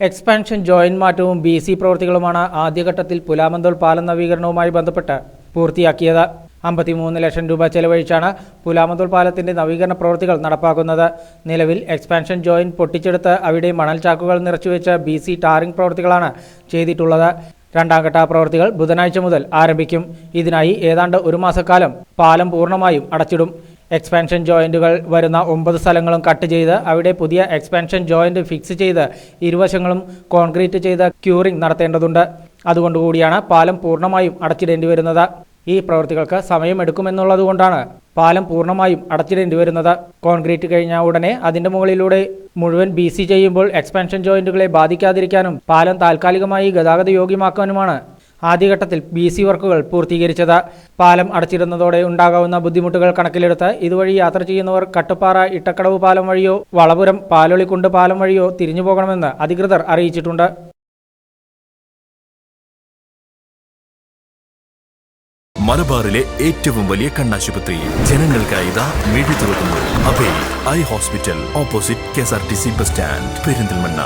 Expansion joint മാറ്റവും B C പ്രവൃത്തികളുമാണ് ആദ്യഘട്ടത്തിൽ പുലാമന്തോൾ പാലം നവീകരണവുമായി ബന്ധപ്പെട്ട് പൂർത്തിയാക്കിയത്. അമ്പത്തിമൂന്ന് ലക്ഷം രൂപ ചെലവഴിച്ചാണ് പുലാമന്തോൾ പാലത്തിന്റെ നവീകരണ പ്രവൃത്തികൾ നടപ്പാക്കുന്നത്. നിലവിൽ എക്സ്പാൻഷൻ ജോയിന്റ് പൊട്ടിച്ചെടുത്ത് അവിടെ മണൽ ചാക്കുകൾ നിറച്ചുവെച്ച ബി സി ടാറിംഗ് പ്രവൃത്തികളാണ് ചെയ്തിട്ടുള്ളത്. രണ്ടാം ഘട്ട പ്രവൃത്തികൾ ബുധനാഴ്ച മുതൽ ആരംഭിക്കും. ഇതിനായി ഏതാണ്ട് ഒരു മാസക്കാലം പാലം പൂർണമായും അടച്ചിടും. എക്സ്പാൻഷൻ ജോയിന്റുകൾ വരുന്ന ഒമ്പത് സ്ഥലങ്ങളും കട്ട് ചെയ്ത് അവിടെ പുതിയ എക്സ്പാൻഷൻ ജോയിന്റ് ഫിക്സ് ചെയ്ത് ഇരുവശങ്ങളും കോൺക്രീറ്റ് ചെയ്ത് ക്യൂറിംഗ് നടത്തേണ്ടതുണ്ട്. അതുകൊണ്ടുകൂടിയാണ് പാലം പൂർണമായും അടച്ചിടേണ്ടി വരുന്നത് ഈ പ്രവൃത്തികൾക്ക് സമയമെടുക്കുമെന്നുള്ളതുകൊണ്ടാണ് പാലം പൂർണമായും അടച്ചിടേണ്ടി വരുന്നത്. കോൺക്രീറ്റ് കഴിഞ്ഞ ഉടനെ അതിന്റെ മുകളിലൂടെ മുഴുവൻ ബി സി ചെയ്യുമ്പോൾ എക്സ്പാൻഷൻ ജോയിന്റുകളെ ബാധിക്കാതിരിക്കാനും പാലം താൽക്കാലികമായി ഗതാഗത യോഗ്യമാക്കാനുമാണ് ആദ്യഘട്ടത്തിൽ ബി സി വർക്കുകൾ പൂർത്തീകരിച്ചത്. പാലം അടച്ചിടുന്നതോടെ ഉണ്ടാകാവുന്ന ബുദ്ധിമുട്ടുകൾ കണക്കിലെടുത്ത് ഇതുവഴി യാത്ര ചെയ്യുന്നവർ കട്ടുപ്പാറ ഇട്ടക്കടവ് പാലം വഴിയോ വളപുരം പാലൊളിക്കുണ്ട് പാലം വഴിയോ തിരിഞ്ഞു പോകണമെന്ന് അധികൃതർ അറിയിച്ചിട്ടുണ്ട്. മലബാറിലെ ഏറ്റവും വലിയ കണ്ണാശുപത്രി. ജനങ്ങൾക്കായി ഇതാ മിഴി തുറക്കുന്നു. Eye hospital opposite K S R T C bus stand Perinthalmanna.